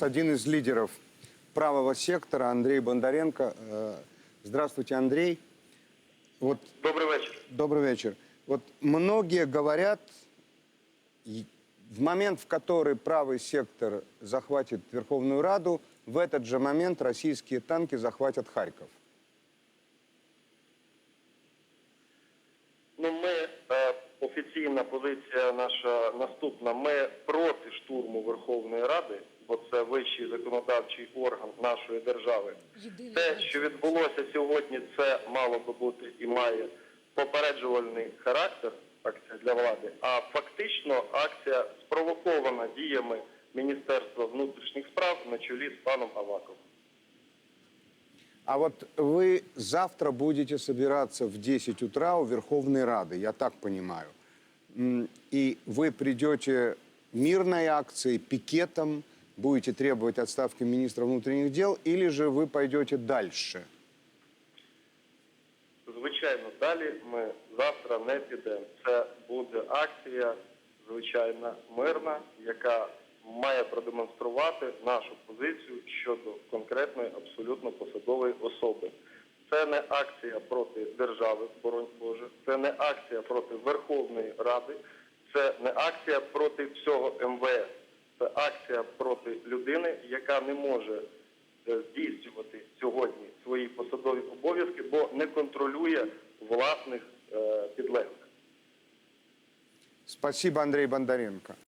Один из лидеров правого сектора Андрей Бондаренко. Э, Здравствуйте, Андрей. Вот Добрий вечір. добрый вечер. Вот многие говорят, в момент, в который правый сектор захватит Верховную Раду, в этот же момент российские танки захватят Харьков. Ну, ми е, офіційна позиція наша наступна. Ми проти штурму Верховної Ради, бо це вищий законодавчий орган нашої держави. Єдиний Те, що відбулося сьогодні, це мало би бути і має попереджувальний характер акція для влади. А фактично акція спровокована діями Міністерства внутрішніх справ на чолі з паном Аваковим. А вот вы завтра будете собираться в 10 утра у Верховной Рады, я так понимаю. И вы придете мирной акцией, пикетом, будете требовать отставки министра внутренних дел, или же вы пойдете дальше? Звичайно, далі ми завтра не підемо. Це буде акція, звичайно, мирна, яка має продемонструвати нашу позицію щодо конкретної абсолютно посадової особи. Це не акція проти держави, боронь Боже, це не акція проти Верховної Ради, це не акція проти всього МВС. Це акція проти людини, яка не може е, здійснювати сьогодні свої посадові обов'язки, бо не контролює власних е, підлеглих. Спасибо, Андрей Бондаренко.